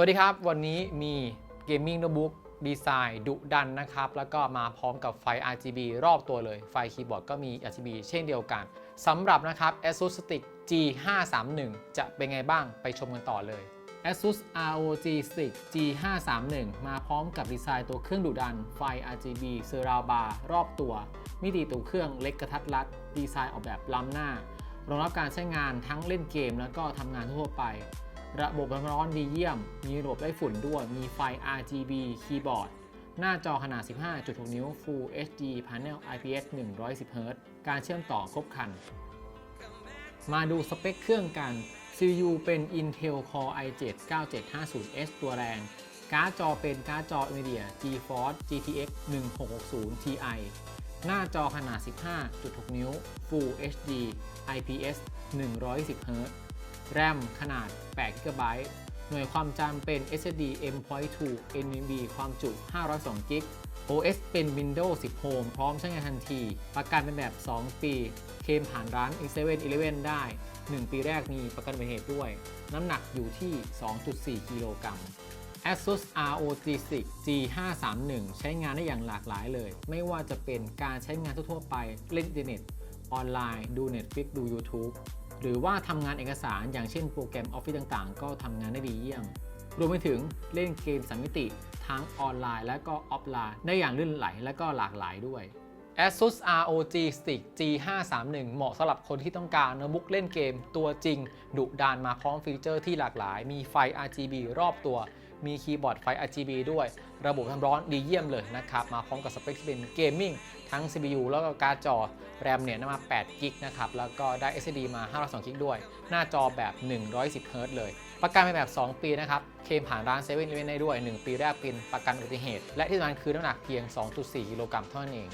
วัสดีครับ วันนี้มีเกมมิ่งโน้ตบุ๊กดีไซน์ดุดันนะครับ แล้วก็มาพร้อมกับไฟ RGB รอบตัวเลย ไฟคีย์บอร์ดก็มี RGB เช่นเดียวกันสำหรับนะครับ ASUS Stick G531 จะเป็นไงบ้างไปชมกันต่อเลย ASUS ROG Stick G531 มาพร้อมกับดีไซน์ตัวเครื่องดุดัน ไฟ RGB Surround Bar รอบตัว มิติตัวเครื่องเล็กกระทัดรัด ดีไซน์ออกแบบล้ำหน้ารองรับการใช้งานทั้งเล่นเกม แล้วก็ทำงานทั่วไป ระบบความร้อนดีเยี่ยม มีระบบไล่ฝุ่นด้วย มีไฟ RGB คีย์บอร์ด หน้าจอขนาด 15.6 นิ้ว Full HD Panel IPS 110 Hz การเชื่อมต่อครบครัน มาดูสเปคเครื่องกัน CPU เป็น Intel Core i7 9750S ตัวแรง การ์ดจอเป็นการ์ดจอ NVIDIA GeForce GTX 1660 Ti หน้าจอขนาด 15.6 นิ้ว Full HD IPS 110 Hz RAM ขนาด8 GB หน่วยความจำเป็น SSD M.2 NVMe ความจุ512 g b OS เป็น Windows 10 Home พร้อมใช้งานทันที ประกันเป็นแบบ 2 ปี เคมผ่านร้าน x 7 11ได้ 1 ปีแรกมีประกันอุบัติเหตุด้วย น้ำหนักอยู่ที่ 2.4 กิโลกรัม ASUS ROG 6 G531 ใช้งานได้อย่างหลากหลายเลย ไม่ว่าจะเป็นการใช้งานทั่วๆไป เล่นอินเทอร์เน็ต ออนไลน์ ดู Netflix ดู YouTube หรือว่าทำงานเอกสารอย่างเช่นโปรแกรมออฟฟิศต่างๆ ก็ทำงานได้ดีเยี่ยม รวมไปถึงเล่นเกมสามมิติ ทั้งออนไลน์และก็ออฟไลน์ ได้อย่างลื่นไหลและก็หลากหลายด้วย ASUS ROG Stick G531 เหมาะสำหรับคนที่ต้องการโน้ตบุ๊กเล่นเกมตัวจริง ดุดานมาพร้อมฟีเจอร์ที่หลากหลาย มีไฟ RGB รอบตัว มีคีย์บอร์ดไฟ RGB ด้วย ระบบความร้อนดีเยี่ยมเลยนะครับ มาพร้อมกับสเปคที่เป็นเกมมิ่งทั้ง CPU แล้วก็การ์ดจอ แรมเนี่ยมา8กิกนะครับ แล้วก็ได้ SSD มา 512กิกด้วย หน้าจอแบบ 110 Hz เลย ประกันเป็นแบบ 2 ปีนะครับ เคมผ่านร้าน7 e เ e ่ e ได้ด้วย 1 ปีแรกเป็นประกันอุบัติเหตุ และที่สำคัญคือน้ำหนักเพียง 2.4 กิโลกรัมเท่านั้นเอง